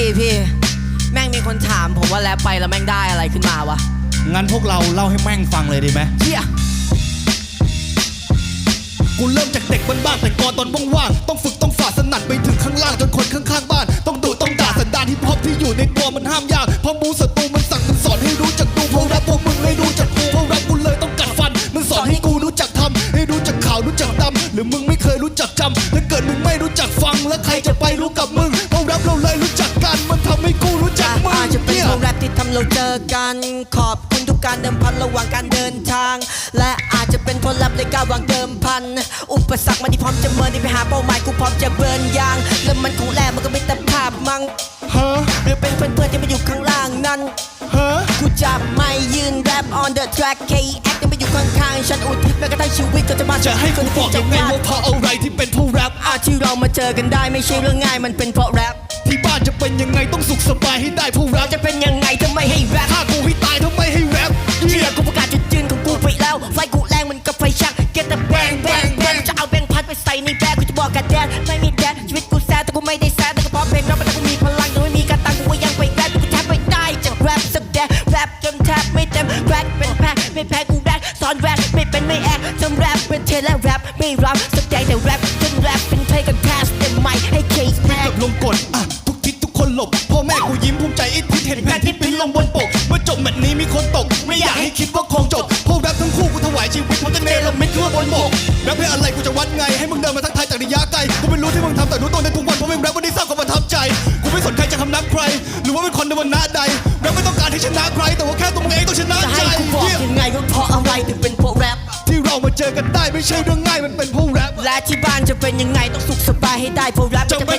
พี่พี่ แม่งมีคนถามผมว่าแรปไปแล้วแม่งได้อะไรขึ้นมาวะงั้นพวกเราเล่าให้แม่งฟังเลยดีไหม เฮียกูเริ่มจากเด็กบ้านๆแต่ก่อนตอนว่างๆต้องฝึกต้องฝ่าสนั่นไปถึงข้างล่างจนคนข้างๆบ้าน ต้องดุต้องด่าสันดานฮิปฮอปที่อยู่ในตัวมันห้ามยากเพราะมูศัตรูมันสั่งมันสอนให้รู้จักดูเพราะรักพวกมึงให้รู้จักกูเพราะรักกูเลยต้องกัดฟัน มันสอนให้กูรู้จักทำให้รู้จักข่าวรู้จักดำหรือมึงไม่เคยรู้จักจำ เราเจอกันขอบคุณทุกการเดิมพันระหว่างการเดินทาง และอาจจะเป็นเพราะแรปเลยก้าววางเดิมพัน อุปสรรคมันที่พร้อมจะเมินที่ไปหาเป้าหมายกูพร้อมจะเบิร์นยางแล้วมันคงแลมันก็ไม่แต่ภาพมั้งฮะหรือเป็นเพื่อนๆที่มาอยู่ข้างล่างนั้นฮะกูจะไม่ยืนแรป on the track KX ยังไม่อยู่ข้างๆฉันอุทิศแม้กระทั่งชีวิตก็จะมาจะให้กูบอกยังไงว่าเพราะอะไรที่เป็นผู้แรปอาที่เรามาเจอกันได้ไม่ใช่เรื่องง่ายมันเป็นเพราะแรปที่บ้านจะเป็นยังไงต้องสุขสบายให้ได้ผู้แรเราปจะเป็น ดนไม่มีแดนชีวิตกูแซดแต่กูไม่ได้แซดแต่ก็เพราะเพลงแรปแต่กูมีพลังแต่ไม่มีกระตังกูก็ยังไปแรปกูแทบไม่ได้จากแรปสักแดนแรปจนแทบไม่เต็มแรปเป็นแพ้ไม่แพ้กูแรปสอนแรปไม่เป็นไม่แอคทำแรปเป็นเทและแรปไม่รับสักแดงแต่แรปจนแรปเป็นเพลงกับแคสเต็มไมค์ให้เคสแรปกับลงกดอะทุกทิศทุกคนหลบพ่อแม่กูยิ้มภูมิใจอิทธิเห็นแผ่นที่ปริ้นลงบนปกเมื่อจบแมตช์นี้มีคนตก ไม่อยากให้คิดว่าคงจบพวกแรปทั้งคู่กูถวาย ชีวิตเพราะจะเนรมิตขึ้นมาบนบกแรปให้อะไรกูจะวัดไง ให้มึงเดินมาทักทายจากระยะไกลกูไม่รู้ที่มึงทำแต่รู้ตัวในทุกวันเพราะมึงแรปวันนี้สร้างความประทับใจกูไม่สนใครจะคำนับใคร หรือว่าเป็นคนในวันหน้าใดแรปไม่ต้องการให้ชนะใคร แต่ว่าแค่ตัวมึงเองต้องชนะจะใจให้กูบอกเหี้ยยังไงว่าเพราะอะไรถึงเป็นเพราะแรปที่เรามาเจอกันได้ไม่ใช่เรื่องง่ายมันเป็นเพราะแรปและที่บ้านจะเป็นยังไงต้องสุขสบายให้ได้เพราะแรปจะไม่